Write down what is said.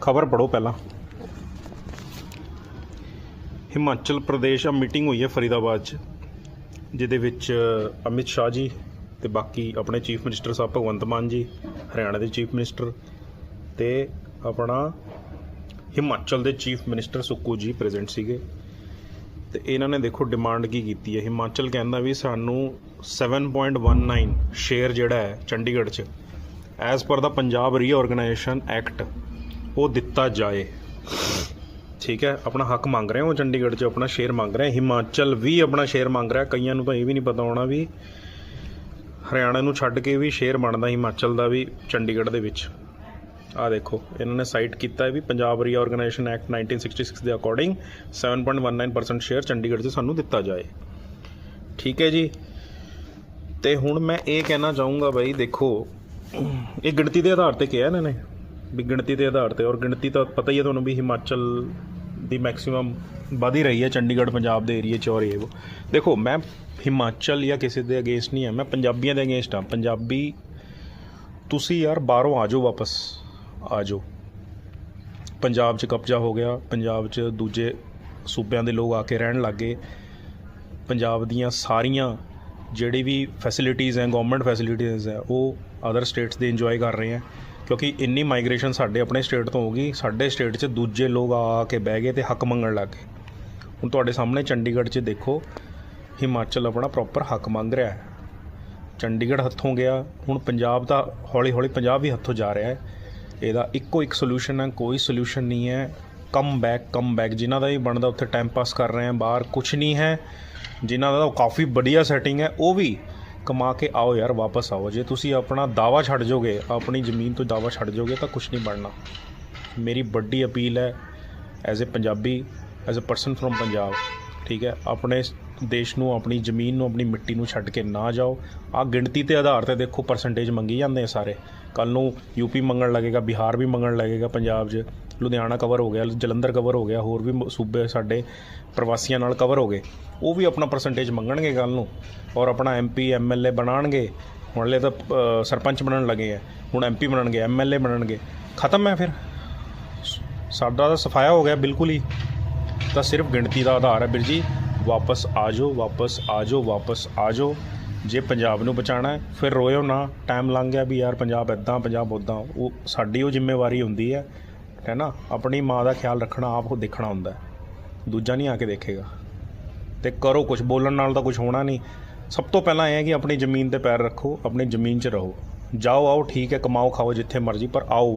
ਖਬਰ ਪੜੋ ਪਹਿਲਾਂ। ਹਿਮਾਚਲ ਪ੍ਰਦੇਸ਼ ਆ ਮੀਟਿੰਗ ਹੋਈ ਹੈ ਫਰੀਦਾਬਾਦ 'ਚ, ਜਿਹਦੇ ਵਿੱਚ ਅਮਿਤ ਸ਼ਾਹ ਜੀ ਤੇ ਬਾਕੀ ਆਪਣੇ ਚੀਫ ਮਿਨਿਸਟਰ ਸਾਹਿਬ ਭਗਵੰਤ ਮਾਨ ਜੀ, ਹਰਿਆਣਾ ਦੇ ਚੀਫ ਮਿਨਿਸਟਰ ਤੇ ਆਪਣਾ ਹਿਮਾਚਲ ਦੇ ਚੀਫ ਮਿਨਿਸਟਰ ਸੁੱਕੂ ਜੀ ਪ੍ਰੈਜ਼ੈਂਟ ਸੀਗੇ। ਤੇ ਇਹਨਾਂ ਨੇ ਦੇਖੋ ਡਿਮਾਂਡ ਕੀ ਕੀਤੀ ਹੈ। ਹਿਮਾਚਲ ਕਹਿੰਦਾ ਵੀ ਸਾਨੂੰ 7.19 ਸ਼ੇਅਰ ਜਿਹੜਾ ਹੈ ਚੰਡੀਗੜ੍ਹ 'ਚ ਐਜ਼ ਪਰ ਦਾ ਪੰਜਾਬ ਰੀਆਰਗੇਨਾਈਜੇਸ਼ਨ ਐਕਟ ਉਹ ਦਿੱਤਾ ਜਾਏ। ਠੀਕ ਹੈ, ਆਪਣਾ ਹੱਕ ਮੰਗ ਰਹੇ ਹੋ, ਚੰਡੀਗੜ੍ਹ 'ਚ ਆਪਣਾ ਸ਼ੇਅਰ ਮੰਗ ਰਹੇ ਹਿਮਾਚਲ ਵੀ ਆਪਣਾ ਸ਼ੇਅਰ ਮੰਗ ਰਿਹਾ, ਕਈਆਂ ਨੂੰ ਤਾਂ ਇਹ ਵੀ ਨਹੀਂ ਪਤਾ ਹੋਣਾ ਵੀ ਹਰਿਆਣਾ ਨੂੰ ਛੱਡ ਕੇ ਵੀ ਸ਼ੇਅਰ ਬਣਦਾ, ਹਿਮਾਚਲ ਦਾ ਵੀ, ਚੰਡੀਗੜ੍ਹ ਦੇ ਵਿੱਚ। ਆ ਦੇਖੋ, ਇਹਨਾਂ ਨੇ ਸਾਈਟ ਕੀਤਾ ਹੈ ਵੀ ਪੰਜਾਬ ਰੀਆਰਗੇਨਾਈਜੇਸ਼ਨ ਐਕਟ 1966 ਦੇ ਅਕੋਰਡਿੰਗ 7.19% ਸ਼ੇਅਰ ਚੰਡੀਗੜ੍ਹ 'ਚ ਸਾਨੂੰ ਦਿੱਤਾ ਜਾਏ। ਠੀਕ ਹੈ ਜੀ। ਤੇ ਹੁਣ ਮੈਂ ਇਹ ਕਹਿਣਾ ਚਾਹੂੰਗਾ ਬਾਈ, ਦੇਖੋ, ਇਹ ਗਿਣਤੀ ਦੇ ਆਧਾਰ ਤੇ ਕਿਹਾ ਇਹਨਾਂ ਨੇ। ਵੀ ਗਿਣਤੀ ਦੇ ਆਧਾਰ ਤੇ, ਔਰ ਗਿਣਤੀ ਤਾਂ ਪਤਾ ਹੀ ਹੈ ਤੁਹਾਨੂੰ ਵੀ ਹਿਮਾਚਲ ਦੀ ਮੈਕਸਿਮਮ ਵਧ ਹੀ ਰਹੀ ਹੈ, ਚੰਡੀਗੜ੍ਹ, ਪੰਜਾਬ ਦੇ ਏਰੀਏ 'ਚ ਔਰ ਇਹ ਦੇਖੋ, ਮੈਂ ਹਿਮਾਚਲ ਜਾਂ ਕਿਸੇ ਦੇ ਅਗੇਂਸਟ ਨਹੀਂ ਹਾਂ, ਮੈਂ ਪੰਜਾਬੀਆਂ ਦੇ ਅਗੇਂਸਟ ਹਾਂ। ਪੰਜਾਬੀ, ਤੁਸੀਂ ਯਾਰ ਬਾਹਰੋਂ ਆ ਜਾਓ ਵਾਪਸ, ਆ ਜਾਓ। ਪੰਜਾਬ 'ਚ ਕਬਜ਼ਾ ਹੋ ਗਿਆ, ਪੰਜਾਬ 'ਚ ਦੂਜੇ ਸੂਬਿਆਂ ਦੇ ਲੋਕ ਆ ਕੇ ਰਹਿਣ ਲੱਗੇ ਪੰਜਾਬ ਦੀਆਂ ਸਾਰੀਆਂ ਜਿਹੜੀ ਵੀ ਫੈਸਿਲਿਟੀਆਂ ਹੈ ਗਵਰਨਮੈਂਟ ਫੈਸਿਲਿਟੀਆਂ ਹੈ, ਉਹ ਅਦਰ ਸਟੇਟਸ ਦੇ ਇੰਜੋਏ ਕਰ ਰਹੇ ਹੈ। ਕਿਉਂਕਿ ਇੰਨੀ ਮਾਈਗ੍ਰੇਸ਼ਨ ਸਾਡੇ ਆਪਣੇ ਸਟੇਟ ਤੋਂ ਹੋ ਗਈ ਸਾਡੇ ਸਟੇਟ 'ਚ ਦੂਜੇ ਲੋਕ ਆ ਕੇ ਬਹਿ ਗਏ ਤੇ ਹੱਕ ਮੰਗਣ ਲੱਗ ਗਏ। ਹੁਣ ਤੁਹਾਡੇ ਸਾਹਮਣੇ ਚੰਡੀਗੜ੍ਹ 'ਚ ਦੇਖੋ, ਹਿਮਾਚਲ ਆਪਣਾ ਪ੍ਰੋਪਰ ਹੱਕ ਮੰਗ ਰਿਹਾ ਹੈ। ਚੰਡੀਗੜ੍ਹ ਹੱਥੋਂ ਗਿਆ, ਹੁਣ ਪੰਜਾਬ ਦਾ ਹੌਲੀ ਹੌਲੀ ਪੰਜਾਬ ਵੀ ਹੱਥੋਂ ਜਾ ਰਿਹਾ ਹੈ। ਇਹਦਾ ਇੱਕੋ ਇੱਕ ਸੋਲੂਸ਼ਨ ਹੈ, ਕੋਈ ਸੋਲੂਸ਼ਨ ਨਹੀਂ ਹੈ। ਕਮ ਬੈਕ ਕਮ ਬੈਕ ਜਿਨ੍ਹਾਂ ਦਾ ਵੀ ਬਣਦਾ ਉੱਥੇ ਟਾਈਮ ਪਾਸ ਕਰ ਰਹੇ ਹੈ, ਬਾਹਰ ਕੁਝ ਨਹੀਂ ਹੈ। ਜਿਨ੍ਹਾਂ ਦਾ ਕਾਫੀ ਵਧੀਆ ਸੈਟਿੰਗ ਹੈ, ਉਹ ਵੀ ਕਮਾ ਕੇ ਆਓ ਯਾਰ, ਵਾਪਸ ਆਓ। ਜੇ ਤੁਸੀਂ ਆਪਣਾ ਦਾਵਾ ਛੱਡ ਜਾਓਗੇ ਆਪਣੀ ਜ਼ਮੀਨ ਤੋਂ ਦਾਵਾ ਛੱਡ ਜਾਓਗੇ ਤਾਂ ਕੁਝ ਨਹੀਂ ਬਣਨਾ। ਮੇਰੀ ਵੱਡੀ ਅਪੀਲ ਹੈ as a Punjabi as a person from Punjab, ਠੀਕ ਹੈ? ਆਪਣੇ ਦੇਸ਼ ਨੂੰ, ਆਪਣੀ ਜ਼ਮੀਨ ਨੂੰ, ਆਪਣੀ ਮਿੱਟੀ ਨੂੰ ਛੱਡ ਕੇ ਨਾ ਜਾਓ। ਆ ਗਿਣਤੀ ਦੇ ਆਧਾਰ ਤੇ ਦੇਖੋ ਪਰਸੈਂਟੇਜ ਮੰਗੀ ਜਾਂਦੇ ਆ ਸਾਰੇ। ਕੱਲ ਨੂੰ ਯੂਪੀ ਮੰਗਣ ਲੱਗੇਗਾ, ਬਿਹਾਰ ਵੀ ਮੰਗਣ ਲੱਗੇਗਾ, ਪੰਜਾਬ 'ਚ। ਲੁਧਿਆਣਾ ਕਵਰ ਹੋ ਗਿਆ, ਜਲੰਧਰ ਕਵਰ ਹੋ ਗਿਆ, ਹੋਰ ਵੀ ਮ- ਸੂਬੇ ਸਾਡੇ ਪ੍ਰਵਾਸੀਆਂ ਨਾਲ ਕਵਰ ਹੋ ਗਏ। ਉਹ ਵੀ ਆਪਣਾ ਪਰਸੈਂਟੇਜ ਮੰਗਣਗੇ ਕੱਲ ਨੂੰ। ਔਰ ਆਪਣਾ ਐਮਪੀ ਐਮਐਲਏ ਬਣਾਣਗੇ। ਹੁਣ ਲੈ ਤਾਂ ਸਰਪੰਚ ਬਣਨ ਲੱਗੇ ਆ। ਹੁਣ ਐਮਪੀ ਬਣਨਗੇ ਐਮਐਲਏ ਬਣਨਗੇ। ਖਤਮ ਹੈ ਫਿਰ। ਸਾਡਾ ਤਾਂ ਸਫਾਇਆ ਹੋ ਗਿਆ ਬਿਲਕੁਲ ਹੀ। ਤਾਂ ਸਿਰਫ ਗਿਣਤੀ ਦਾ ਆਧਾਰ ਹੈ ਵੀਰ ਜੀ। ਵਾਪਸ ਆ ਜਾਓ, ਵਾਪਸ ਆ ਜਾਓ, ਵਾਪਸ ਆ ਜਾਓ। ਜੇ ਪੰਜਾਬ ਨੂੰ ਬਚਾਉਣਾ ਹੈ, ਫਿਰ ਰੋਇਓ ਨਾ। ਟਾਈਮ ਲੰਘ ਗਿਆ ਵੀ ਯਾਰ ਪੰਜਾਬ ਇਦਾਂ ਪੰਜਾਬ ਉਦਾਂ ਉਹ ਸਾਡੀ ਉਹ ਜ਼ਿੰਮੇਵਾਰੀ ਹੁੰਦੀ ਹੈ ਹੈ ਨਾ? ਆਪਣੀ ਮਾਂ ਦਾ ਖਿਆਲ ਰੱਖਣਾ, ਆਪ ਉਹ ਦੇਖਣਾ ਹੁੰਦਾ ਦੂਜਾ ਨਹੀਂ ਆ ਕੇ ਦੇਖੇਗਾ। ਤੇ ਕਰੋ ਕੁਝ ਬੋਲਣ ਨਾਲ ਤਾਂ ਕੁਝ ਹੋਣਾ ਨਹੀਂ। ਸਭ ਤੋਂ ਪਹਿਲਾਂ ਇਹ ਹੈ ਕਿ ਆਪਣੀ ਜ਼ਮੀਨ ਤੇ ਪੈਰ ਰੱਖੋ, ਆਪਣੀ ਜ਼ਮੀਨ 'ਚ ਰਹੋ। ਜਾਓ, ਆਓ, ਠੀਕ ਹੈ, ਕਮਾਓ, ਖਾਓ, ਜਿੱਥੇ ਮਰਜ਼ੀ, ਪਰ ਆਓ।